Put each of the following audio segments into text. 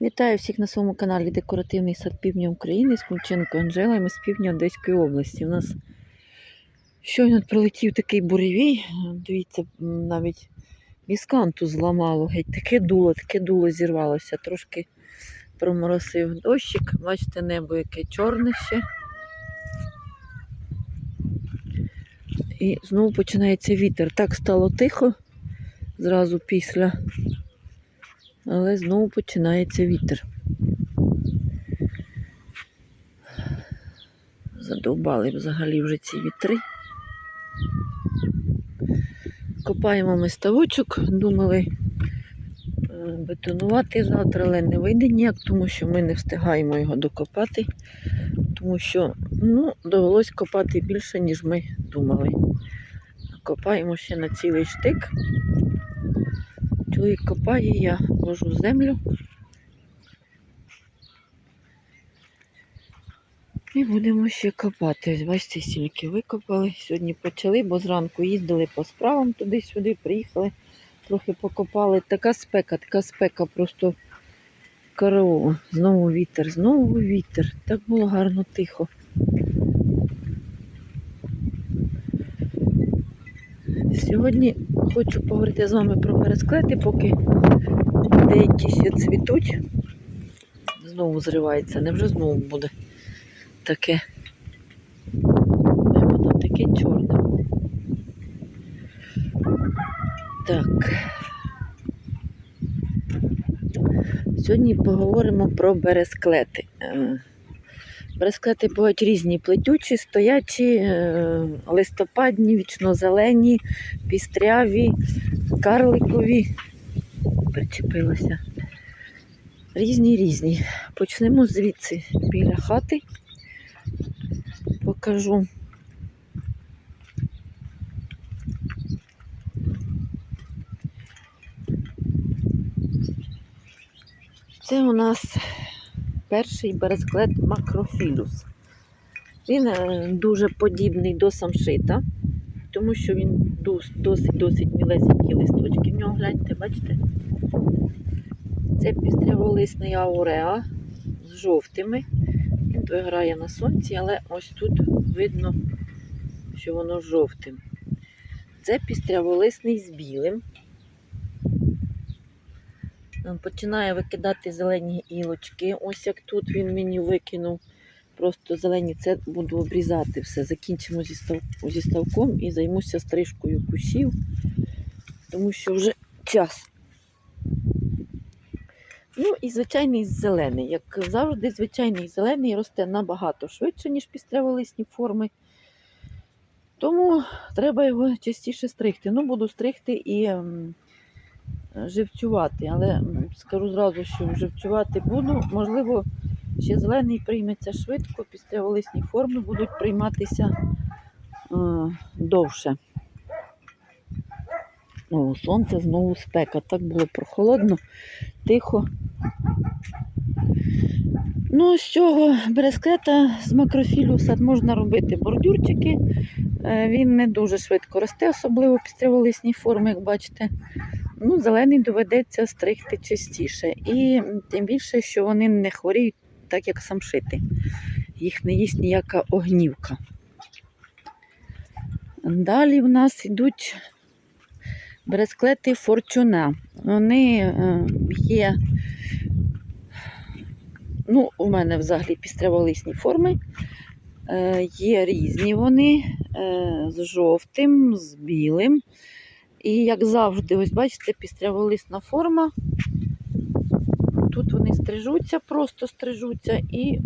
Вітаю всіх на своєму каналі Декоративний сад Півдня України з Кульченко Анжела. Ми з півдня Одеської області. У нас щойно прилетів такий буревій. Дивіться, навіть місканту зламало. Геть таке дуло, таке дуло зірвалося. Трошки проморосив дощик. Бачите, небо яке чорне ще. І знову починається вітер. Так стало тихо зразу після але знову починається вітер. Задовбали взагалі вже ці вітри. Копаємо ми ставочок, думали е, бетонувати завтра, але не вийде ніяк, тому що ми не встигаємо його докопати, тому що ну, довелось копати більше, ніж ми думали. Копаємо ще на цілий штик. Чоловік копає, я ложу землю. І будемо ще копати. Бачите, стільки викопали. Сьогодні почали, бо зранку їздили по справам туди-сюди, приїхали, трохи покопали. Така спека, така спека, просто караул. Знову вітер, знову вітер. Так було гарно тихо. Сьогодні хочу поговорити з вами про бересклети, поки деякі цвітуть. Знову зривається, невже знову буде таке. Воно таке чорне. Так. Сьогодні поговоримо про бересклети. Бересклети бувають різні плетючі, стоячі, е, листопадні, вічнозелені, пістряві, карликові. Причепилося. Різні різні. Почнемо звідси біля хати. Покажу. Це у нас перший бересклет макрофілюс. Він е, дуже подібний до самшита, тому що він досить-досить мілесенькі листочки. В нього гляньте, бачите? Це пістряволисний ауреа з жовтими. Він виграє на сонці, але ось тут видно, що воно жовтим. Це пістряволисний з білим. Починає викидати зелені ілочки. Ось як тут він мені викинув. Просто зелені це буду обрізати все. Закінчимо зі, став... зі ставком і займуся стрижкою кущів, тому що вже час. Ну і звичайний зелений. Як завжди, звичайний зелений росте набагато швидше, ніж пістряволисні форми. Тому треба його частіше стригти. Ну, буду стригти і живцювати, але скажу зразу, що живцювати буду. Можливо, ще зелений прийметься швидко, пістряволисні форми будуть прийматися е, довше. Знову сонце, знову спека. Так було прохолодно, тихо. Ну, з цього берескета з макрофілюса можна робити бордюрчики. Е, Він не дуже швидко росте, особливо пістряволисні форми, як бачите. Ну, Зелений доведеться стригти частіше. І тим більше, що вони не хворіють, так як самшити. Їх не їсть ніяка огнівка. Далі в нас йдуть бересклети форчуна. Вони е, є, ну, у мене взагалі пістряволисні форми. Е, Є різні вони е, з жовтим, з білим. І, як завжди, ось бачите, пістряволисна форма. Тут вони стрижуться, просто стрижуться і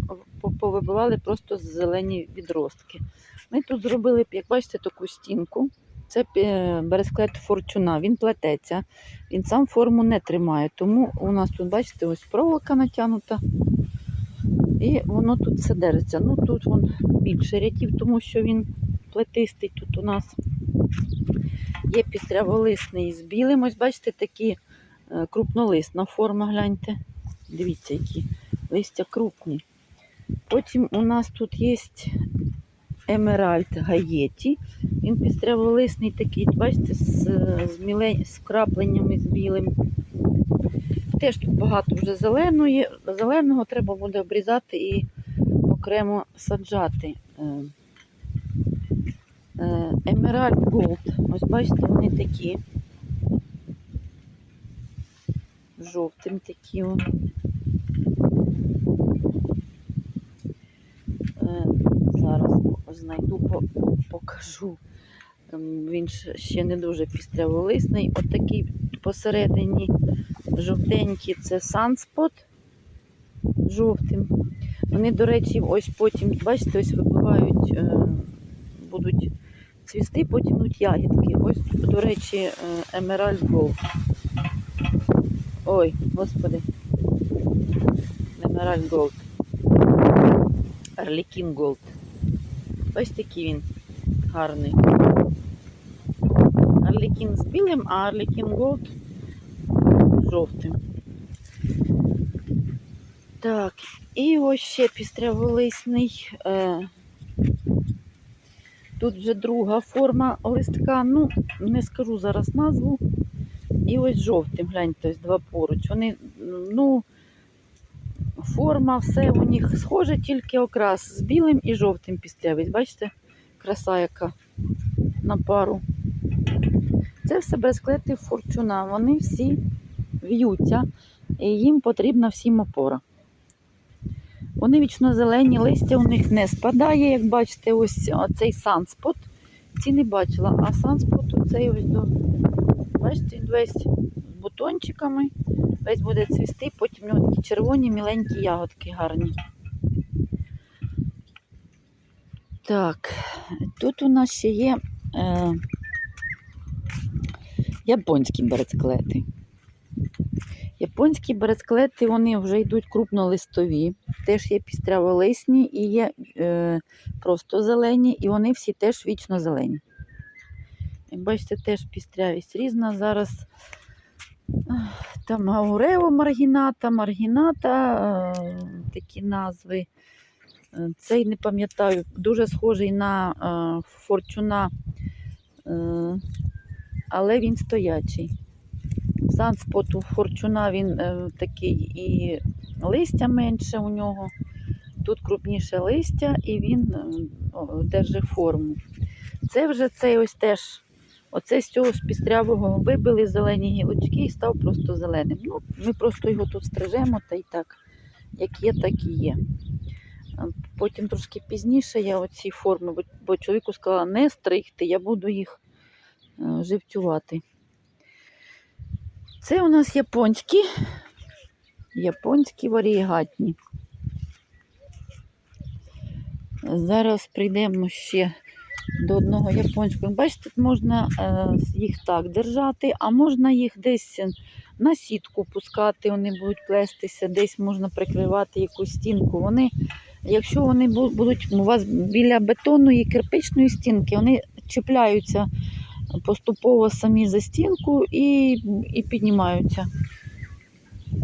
повибивали просто зелені відростки. Ми тут зробили, як бачите, таку стінку. Це бересклет форчуна, він плететься, він сам форму не тримає. Тому у нас тут, бачите, ось проволока натягнута. І воно тут все держиться. Ну тут вон більше рядів, тому що він плетистий тут у нас. Є пістряволисний з білим. Ось бачите, такі е, крупнолисна форма, гляньте. Дивіться, які листя крупні. Потім у нас тут є емеральд гаєті. Він пістряволисний такий, бачите, з з, мілень... з крапленнями з білим. теж тут багато вже зеленої. Зеленого треба буде обрізати і окремо саджати. Е, е, Emerald Gold. Ось бачите, вони такі. Жовтим такі. Е, Зараз знайду, покажу. Ем, Він ще- не дуже пістряволисний. Отакий посередині жовтенький це Sunspot жовтим. Вони, до речі, ось потім, бачите, ось вибивають, е, будуть цвісти, потім будуть ягідки. Ось, до речі, е, Emerald Gold. Ой, господи. Emerald Gold. Arlequin Gold. Ось такий він гарний. Арлекін з білим, а Арлекін Голд з жовтим. Так, і ось ще пістряволисний. Е, тут вже друга форма листка. Ну, не скажу зараз назву. І ось жовтим, гляньте, ось два поруч. Вони, ну, форма, все у них схоже, тільки окрас з білим і жовтим пістрявий. Бачите, краса яка на пару. Це все безклети форчуна. Вони всі в'ються, і їм потрібна всім опора. Вони вічно зелені, листя у них не спадає, як бачите, ось цей санспот. Ці не бачила, а санспот оцей ось до. Бачите, він весь з бутончиками, весь буде цвісти, потім у нього такі червоні міленькі ягодки гарні. Так, тут у нас ще є. Е, Японські берецклети. Японські берецклети вони вже йдуть крупнолистові, теж є пістряволисні і є е, просто зелені, і вони всі теж вічно зелені. Як бачите, теж пістрявість різна. Зараз там Аурео маргіната, маргіната, е, такі назви. Е, Цей не пам'ятаю, дуже схожий на е, форчуна. Е, але він стоячий. Санспот у форчуна він е, такий і листя менше у нього. Тут крупніше листя і він е, держить форму. Це вже цей ось теж. Оце з цього з пістрявого вибили зелені гілочки і став просто зеленим. Ну, Ми просто його тут стрижемо та й так, як є, так і є. Потім трошки пізніше я оці форми, бо, бо чоловіку сказала не стригти, я буду їх е, живцювати. Це у нас японські, японські варігатні. Зараз прийдемо ще до одного японського. Бачите, тут можна е, їх так держати, а можна їх десь на сітку пускати, вони будуть плестися, десь можна прикривати якусь стінку. Вони, якщо вони будуть у вас біля бетонної кирпичної стінки, вони чіпляються поступово самі за стінку і, і піднімаються.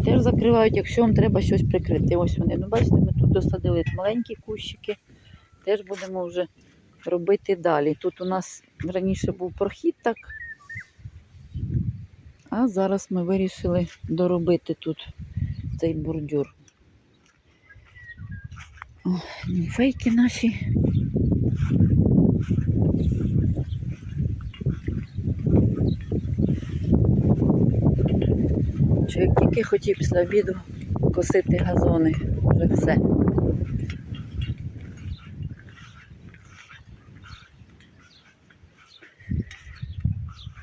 Теж закривають, якщо вам треба щось прикрити. Ось вони. Ну, бачите, ми тут досадили маленькі кущики. Теж будемо вже робити далі. Тут у нас раніше був прохід так. А зараз ми вирішили доробити тут цей бордюр. О, фейки наші. Чоловік тільки хотів після обіду косити газони. Вже все.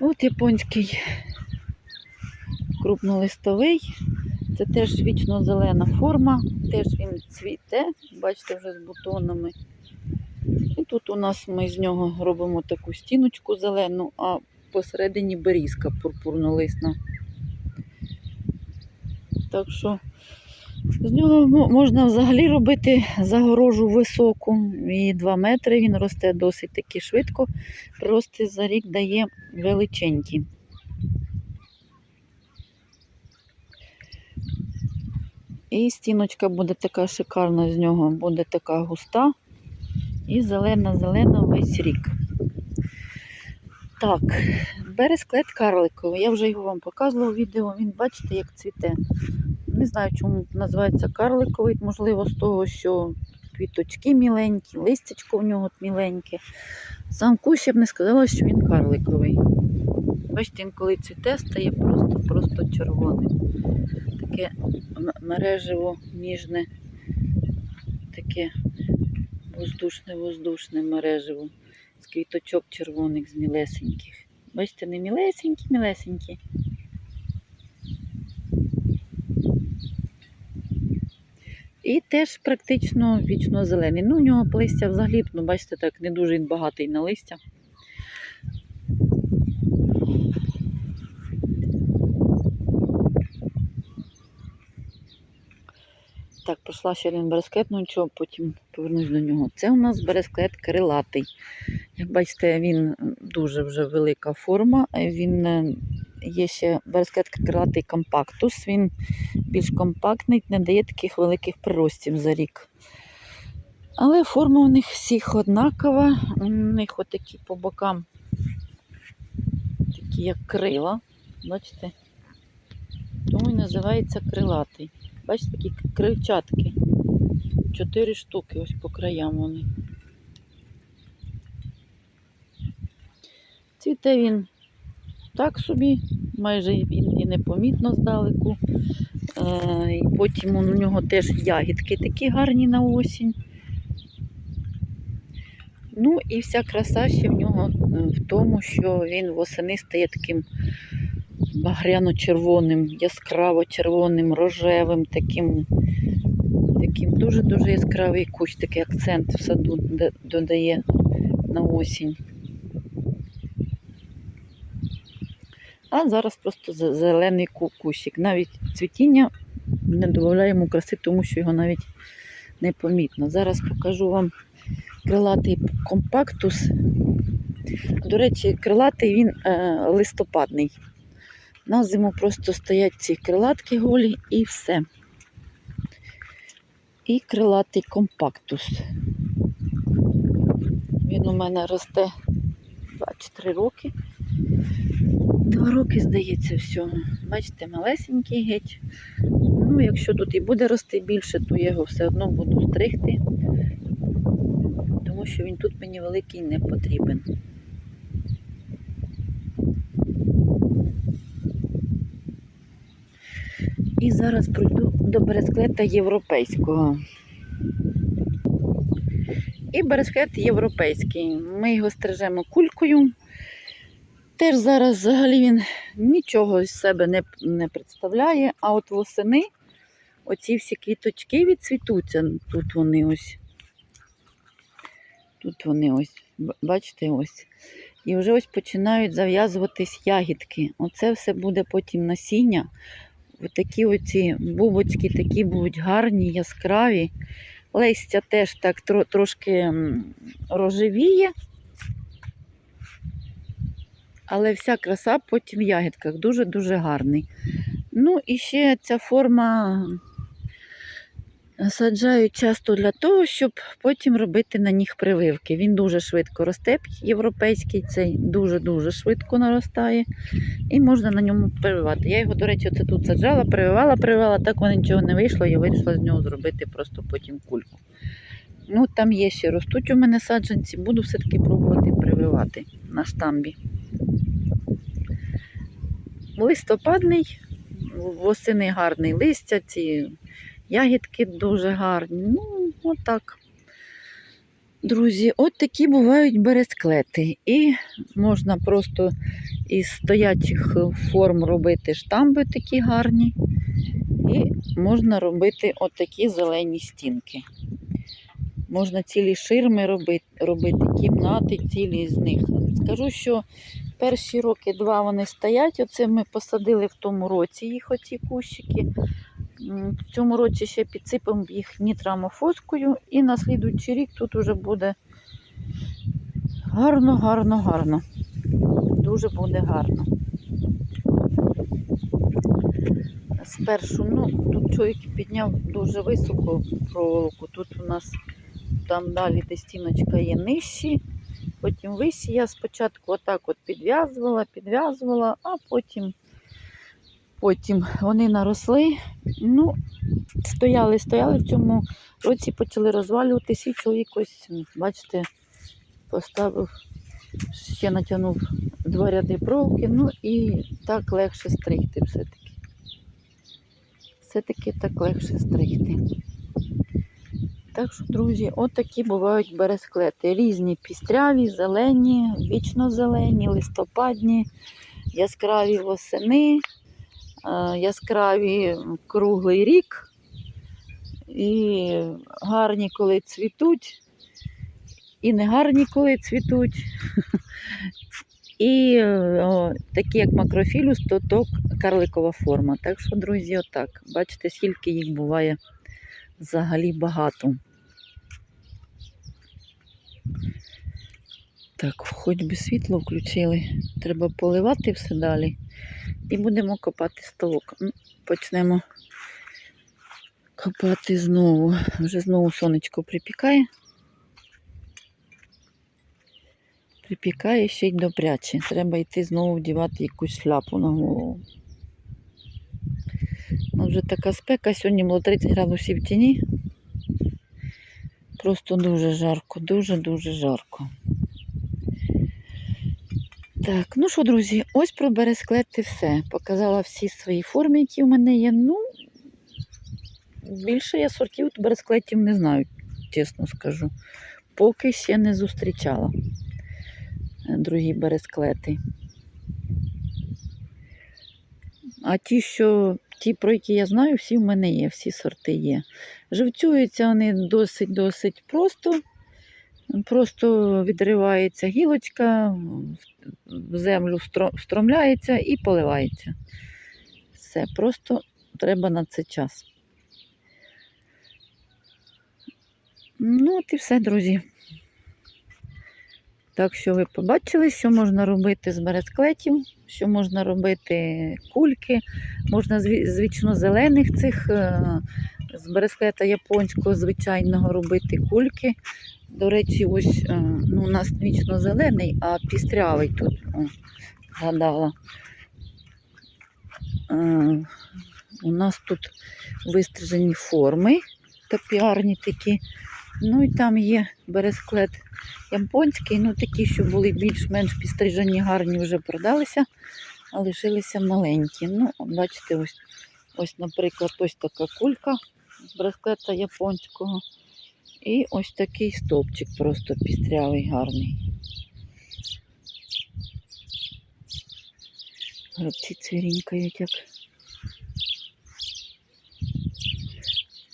От японський крупнолистовий. Це теж вічно зелена форма, теж він цвіте, бачите, вже з бутонами. І тут у нас ми з нього робимо таку стіночку зелену, а посередині берізка пурпурнолисна. Так що з нього можна взагалі робити загорожу високу. І 2 метри він росте досить таки швидко. Прирости за рік дає величенькі. І стіночка буде така шикарна з нього, буде така густа і зелена-зелена весь рік. Так, бересклет карликовий. Я вже його вам показувала в відео. Він бачите, як цвіте. Не знаю, чому називається карликовий. Можливо, з того, що квіточки міленькі, листячко в нього міленьке. Сам кущ я б не сказала, що він карликовий. Бачите, він коли цвіте, стає просто, просто червоним. Таке мережево ніжне, таке воздушне-воздушне мережево з квіточок червоних, з мілесеньких. Бачите, не мілесенькі, мілесенькі. І теж практично вічно зелений. Ну, у нього листя взагалі, ну, бачите, так не дуже він багатий на листя. Так, пройшла ще один бересклет, ну нічого, потім повернусь до нього. Це у нас бересклет крилатий. Як бачите, він дуже вже велика форма. Він е, є ще бересклет крилатий компактус. Він більш компактний, не дає таких великих приростів за рік. Але форма у них всіх однакова. У них отакі по бокам, такі як крила. Бачите? Тому і називається крилатий. Бачите, такі крильчатки. Чотири штуки ось по краям вони. Цвіте він так собі, майже і і непомітно здалеку. Е, і потім у нього теж ягідки такі гарні на осінь. Ну і вся краса ще в нього е, в тому, що він восени стає таким багряно-червоним, яскраво-червоним, рожевим, таким, таким дуже-дуже яскравий кущ, такий акцент в саду додає на осінь. А зараз просто зелений ку- кущик. Навіть цвітіння не додає йому краси, тому що його навіть не помітно. Зараз покажу вам крилатий компактус. До речі, крилатий він е, листопадний. На зиму просто стоять ці крилатки голі і все. І крилатий компактус. Він у мене росте 2-3 роки. Два роки, здається, всього. Бачите, малесенький геть. Ну, якщо тут і буде рости більше, то я його все одно буду стригти, тому що він тут мені великий не потрібен. І зараз пройду до бересклета європейського. І бересклет європейський. Ми його стрижемо кулькою. Теж зараз взагалі він нічого з себе не, не представляє, а от восени оці всі квіточки відцвітуться. Тут вони ось. Тут вони ось, бачите, ось. І вже ось починають зав'язуватись ягідки. Оце все буде потім насіння. Такі оці бубочки такі будуть гарні, яскраві. Листя теж так трошки рожевіє. Але вся краса потім в ягідках дуже-дуже гарний. Ну і ще ця форма саджають часто для того, щоб потім робити на них прививки. Він дуже швидко росте, європейський, цей дуже-дуже швидко наростає. І можна на ньому прививати. Я його, до речі, оце тут саджала, прививала, прививала, так воно нічого не вийшло, я вирішила з нього зробити просто потім кульку. Ну, там є ще ростуть у мене саджанці, буду все-таки пробувати прививати на штамбі. Листопадний, восени гарний листя, ці ягідки дуже гарні. Ну, отак. Друзі, от такі бувають бересклети. І можна просто із стоячих форм робити штамби такі гарні. І можна робити отакі зелені стінки. Можна цілі ширми робити, робити кімнати цілі з них. Скажу, що перші роки два вони стоять. Оце ми посадили в тому році їх оці кущики. В цьому році ще підсипемо їх нітрамофоскою і на слідуючий рік тут уже буде гарно, гарно, гарно. Дуже буде гарно. Спершу, ну, тут чоловік підняв дуже високо проволоку. Тут у нас там далі де стіночка є нижчі. Потім вись. Я спочатку отак от підв'язувала, підв'язувала, а потім, потім вони наросли. Ну, стояли, стояли в цьому році, почали розвалюватися, і чоловік ось, бачите, поставив, ще натягнув два ряди проволоки, ну і так легше стригти все-таки. Все-таки так легше стригти. Так що, друзі, от такі бувають бересклети. Різні пістряві, зелені, вічно зелені, листопадні, яскраві восени, е, яскраві круглий рік. І гарні, коли цвітуть, і не гарні, коли цвітуть. І о, такі, як макрофілюс, то, то карликова форма. Так що, друзі, отак. Бачите, скільки їх буває взагалі багато. Так, хоч би світло включили. Треба поливати все далі. І будемо копати столок. Ну, Почнемо копати знову. Вже знову сонечко припікає. Припікає ще й добряче. Треба йти знову вдівати якусь шляпу на голову. Ну, вже така спека, сьогодні було 30 градусів в тіні. Просто дуже жарко, дуже-дуже жарко. Так, ну що, друзі, ось про бересклети все. Показала всі свої форми, які в мене є. Ну, більше я сортів бересклетів не знаю, чесно скажу. Поки ще не зустрічала е, другі бересклети. А ті, що ті, про які я знаю, всі в мене є, всі сорти є. Живцюються вони досить-досить просто. Просто відривається гілочка, в землю встромляється і поливається. Все, просто треба на це час. Ну, от і все, друзі. Так що ви побачили, що можна робити з бересклетів, що можна робити кульки, можна з вічно-зелених цих е, з бересклета японського звичайного робити кульки. До речі, ось е, ну, у нас вічно зелений, а пістрявий тут о, згадала. Е, у нас тут вистрижені форми топіарні такі. Ну і там є бересклет японський, ну такі, що були більш-менш підстрижені, гарні вже продалися, а лишилися маленькі. Ну, бачите, ось, ось, наприклад, ось така кулька з бресклета японського. І ось такий стовпчик просто пістрявий, гарний. Горобці цвірінькають як.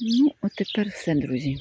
Ну, от тепер все, друзі.